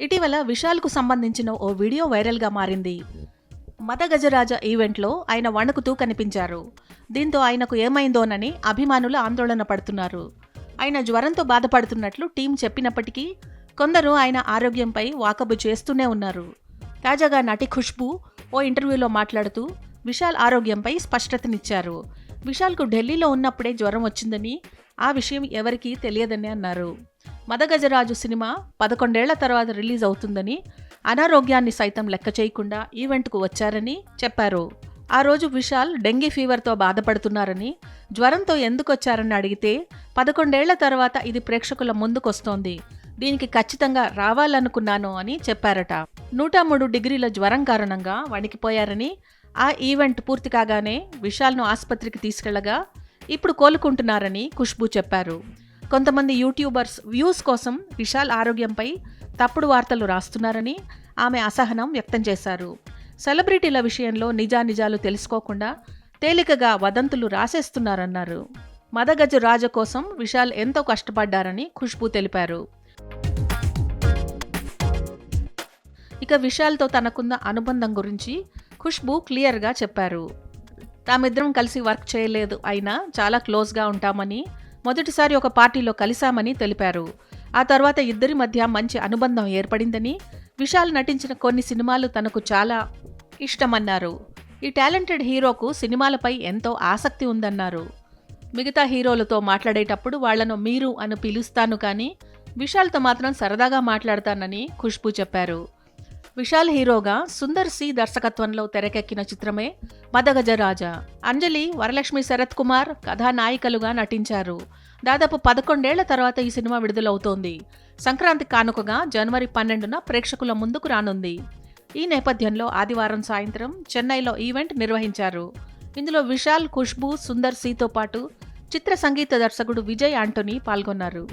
ఇటీవల విశాల్కు సంబంధించిన ఓ వీడియో వైరల్గా మారింది. మత గజరాజ ఈవెంట్లో ఆయన వణుకుతూ కనిపించారు. దీంతో ఆయనకు ఏమైందోనని అభిమానులు ఆందోళన పడుతున్నారు. ఆయన జ్వరంతో బాధపడుతున్నట్లు టీం చెప్పినప్పటికీ కొందరు ఆయన ఆరోగ్యంపై వాకబు చేస్తూనే ఉన్నారు. తాజాగా నటి ఖుష్బు ఓ ఇంటర్వ్యూలో మాట్లాడుతూ విశాల్ ఆరోగ్యంపై స్పష్టతనిచ్చారు. విశాల్కు ఢిల్లీలో ఉన్నప్పుడే జ్వరం వచ్చిందని ఆ విషయం ఎవరికీ తెలియదని అన్నారు. మదగజరాజు సినిమా పదకొండేళ్ళ తర్వాత రిలీజ్ అవుతుందని అనారోగ్యాన్ని సైతం లెక్క చేయకుండా ఈవెంట్కు వచ్చారని చెప్పారు. ఆ రోజు విశాల్ డెంగీ ఫీవర్తో బాధపడుతున్నారని జ్వరంతో ఎందుకు వచ్చారని అడిగితే పదకొండేళ్ళ తర్వాత ఇది ప్రేక్షకుల ముందుకొస్తోంది. దీనికి ఖచ్చితంగా రావాలనుకున్నాను అని చెప్పారట. నూట మూడు డిగ్రీల జ్వరం కారణంగా వణికిపోయారని ఆ ఈవెంట్ పూర్తి కాగానే విశాల్ను ఆసుపత్రికి తీసుకెళ్ళగా ఇప్పుడు కోలుకుంటున్నారని ఖుష్బూ చెప్పారు. కొంతమంది యూట్యూబర్స్ వ్యూస్ కోసం విశాల్ ఆరోగ్యంపై తప్పుడు వార్తలు రాస్తున్నారని ఆమె అసహనం వ్యక్తం చేశారు. సెలబ్రిటీల విషయంలో నిజానిజాలు తెలుసుకోకుండా తేలికగా వదంతులు రాసేస్తున్నారన్నారు. మదగజ రాజ కోసం విశాల్ ఎంతో కష్టపడ్డారని ఖుష్బూ తెలిపారు. ఇక విశాల్తో తనకున్న అనుబంధం గురించి ఖుష్బూ క్లియర్గా చెప్పారు. తామిద్దరం కలిసి వర్క్ చేయలేదు. అయినా చాలా క్లోజ్గా ఉంటామని మొదటిసారి ఒక పార్టీలో కలిశామని తెలిపారు. ఆ తర్వాత ఇద్దరి మధ్య మంచి అనుబంధం ఏర్పడిందని విశాల్ నటించిన కొన్ని సినిమాలు తనకు చాలా ఇష్టమన్నారు. ఈ టాలెంటెడ్ హీరోకు సినిమాలపై ఎంతో ఆసక్తి ఉందన్నారు. మిగతా హీరోలతో మాట్లాడేటప్పుడు వాళ్ళను మీరు అని పిలుస్తాను కానీ విశాల్తో మాత్రం సరదాగా మాట్లాడతానని ఖుష్బూ చెప్పారు. విశాల్ హీరోగా సుందర్ సి దర్శకత్వంలో తెరకెక్కిన చిత్రమే మదగజరాజా అంజలి వరలక్ష్మి శరత్ కుమార్ కథానాయికలుగా నటించారు. దాదాపు పదకొండేళ్ళ తర్వాత ఈ సినిమా విడుదలవుతోంది. సంక్రాంతి కానుకగా జనవరి పన్నెండున ప్రేక్షకుల ముందుకు రానుంది. ఈ నేపథ్యంలో ఆదివారం సాయంత్రం చెన్నైలో ఈవెంట్ నిర్వహించారు. ఇందులో విశాల్ ఖుష్బూ సుందర్ సితో పాటు చిత్ర సంగీత దర్శకుడు విజయ్ ఆంటోనీ పాల్గొన్నారు.